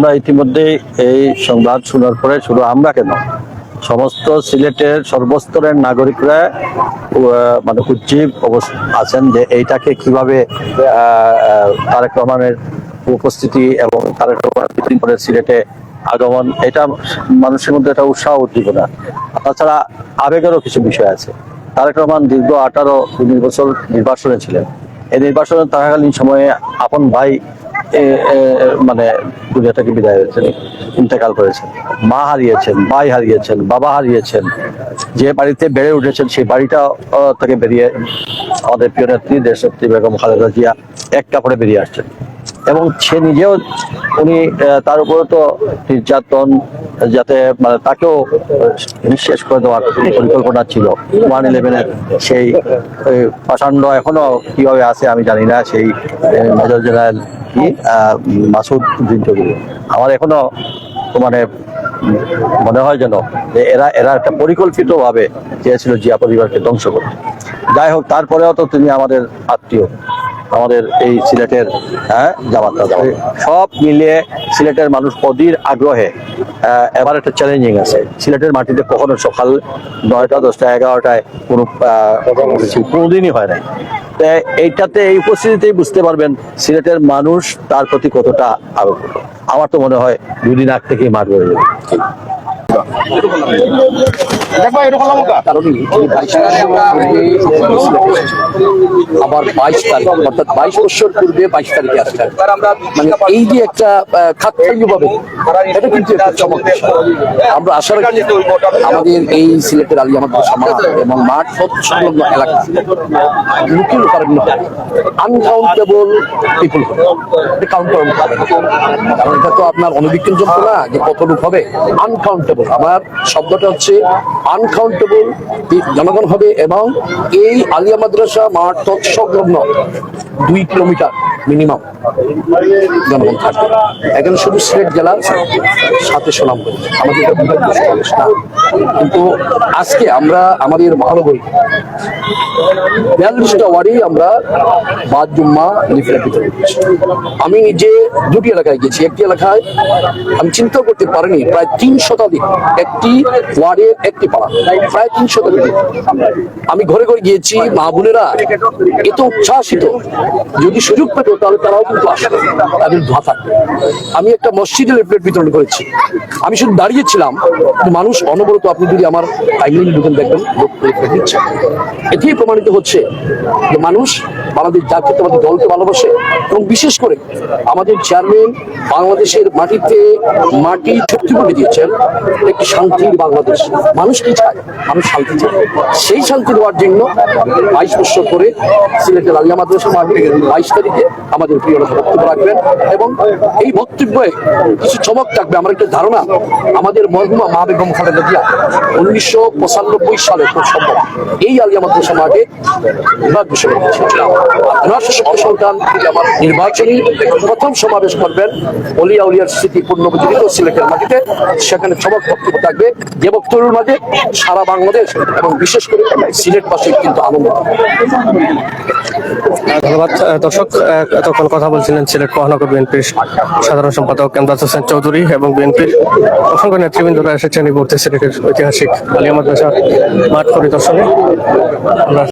আমরা ইতিমধ্যে এই সংবাদ শোনার পরে শুধু আমরা কেন? সমস্ত সিলেটের সর্বস্তরের নাগরিকরা মানে উজ্জীব আছেন যে এইটাকে কীভাবে তারেক রহমানের উপস্থিতি এবং তারেক রহমান সিলেটে আগমন, এটা মানুষের মধ্যে একটা উৎসাহ উদ্দীপনা। তাছাড়া আবেগেরও কিছু বিষয় আছে। তারেক রহমান দীর্ঘ আঠারো, উনিশ বছর নির্বাসনে ছিলেন। এই নির্বাচনে থাকাকালীন সময়ে আপন ভাই মানে দুনিয়া থেকে বিদায় হয়েছেন, ইন্তেকাল করেছেন। মা হারিয়েছেন, ভাই হারিয়েছেন, বাবা হারিয়েছেন, যে বাড়িতে বেড়ে উঠেছেন, সেই বাড়িটা থেকে বেরিয়ে আমাদের প্রিয় নেত্রী দেশনেত্রী বেগম খালেদা জিয়া এক কাপড়ে বেরিয়ে আসছেন। এবং সে নিজেও উনি তার উপরে তো নির্যাতন, যাতে মানে তাকেও নিঃশেষ করে দেওয়ার পরিকল্পনা ছিল। ওয়ান ইলেভেনের সেই পাষাণ্ড এখনও কীভাবে আছে আমি জানি না, সেই মেজর জেনারেল কি মাসুদ উদ্দিন চৌধুরী। আমার এখনও মানে মনে হয় যেন যে এরা এরা একটা পরিকল্পিত ভাবে চেয়েছিল জিয়া পরিবারকে ধ্বংস করতে। যাই হোক, তারপরেও তো তিনি আমাদের আত্মীয়। আমাদের এই সিলেটের হ্যাঁ সব মিলিয়ে সিলেটের মানুষ অধীর আগ্রহে এবার একটা চ্যালেঞ্জিং আছে। সিলেটের মাটিতে কখনো সকাল নয়টা, দশটা, এগারোটায় কোনো কোনোদিনই হয় নাই। এইটাতে, এই উপস্থিতিতেই বুঝতে পারবেন সিলেটের মানুষ তার প্রতি কতটা আগ্রহ। আমার তো মনে হয় দুদিন আগ থেকেই মাঠ হয়ে যাবে। আবার বাইশ তারিখ, অর্থাৎ বাইশ বছর পূর্বে বাইশ তারিখে আসলেন মানে এই যে একটা খাদ্য পাবে এটা কিন্তু আমরা আশা রাখি আমাদের এই সিলেটের আলী আমাদের সমাজ এবং মাঠ সংলগ্ন এলাকা লুকি লোকারণ্য আনকাউন্টেবল পিপুল না। কারণ এটা তো আপনার অনবিজ্ঞান যন্ত্র না যে কত লোক হবে আনকাউন্টেবল আমার শব্দটা হচ্ছে আনকাউন্টেবল জনগণ হবে এবং এই আলিয়া মাদ্রাসা মাঠ সংলগ্ন দুই কিলোমিটার মিনিমাম জনগণ থাকবে এখানে শুধু সিলেট জেলা, সাথে আমাদের বিভাগীয় সমাবেশ না। কিন্তু আজকে আমরা আমাদের মহানগরী, বিয়াল্লিশটা ওয়ার্ডেই আমরা বাদ জুম্মা, লিফলেট বিতরণ করেছি। আমি নিজে দুটি এলাকায় গেছি একটি এলাকায় আমি চিন্তা করতে পারিনি, প্রায় তিন শতাধিক একটি ওয়ার্ডের একটি পাড়া, প্রায় তিন শতাধিক। আমি ঘরে ঘরে গিয়েছি, মা বোনেরা এত উচ্ছ্বাসিত, যদি সুযোগ পেত, তাহলে তারাও আমি একটা মসজিদে লিফলেট বিতরণ করেছি। আমি শুধু দাঁড়িয়েছিলাম মানুষ অনবরত আপনি যদি আমার টাইমলাইন দেখবেন লোক দিচ্ছে এতেই প্রমাণিত হচ্ছে যে মানুষ বাংলাদেশ জাতীয়তাবাদী দলকে ভালোবাসে এবং বিশেষ করে আমাদের চেয়ারম্যান বাংলাদেশের মাটিতে মাটি চুক্তি করে দিয়েছেন, একটি শান্তির বাংলাদেশ। মানুষ কি চায়? মানুষ শান্তি চায়। সেই শান্তি দেওয়ার জন্য বাইশ বছর করে সিলেটের আলিয়া মাদ্রাসা বাইশ তারিখে আমাদের প্রিয় বক্তব্য রাখবেন এবং এই বক্তব্যে কিছু চমক থাকবে, আমার একটা ধারণা, আমাদের মরহুমা মা বেগম খালেদা জিয়া উনিশশো পঁচানব্বই সালে এই আলিয়া মাদ্রাসা বিভাগ সন্তান নির্বাচনী প্রথম সমাবেশ করবেন অলিয়া উলিয়ার স্মৃতি পূর্ণবজীবিত সিলেটের মাটিতে। সেখানে চমক বক্তব্য থাকবে। যে বক্তব্যের মাঝে সারা বাংলাদেশ এবং বিশেষ করে সিলেটবাসী কিন্তু আনন্দ। ধন্যবাদ দর্শক এতক্ষণ কথা বলছিলেন সিলেট মহানগর বিএনপির সাধারণ সম্পাদক এমদাদ হোসেন চৌধুরী এবং বিএনপির অসংখ্য নেতৃবৃন্দরা এসেছেন এই মুহূর্তে সিলেটের ঐতিহাসিক আলিয়া মাদ্রাসা মাঠ পরিদর্শনে। আমরা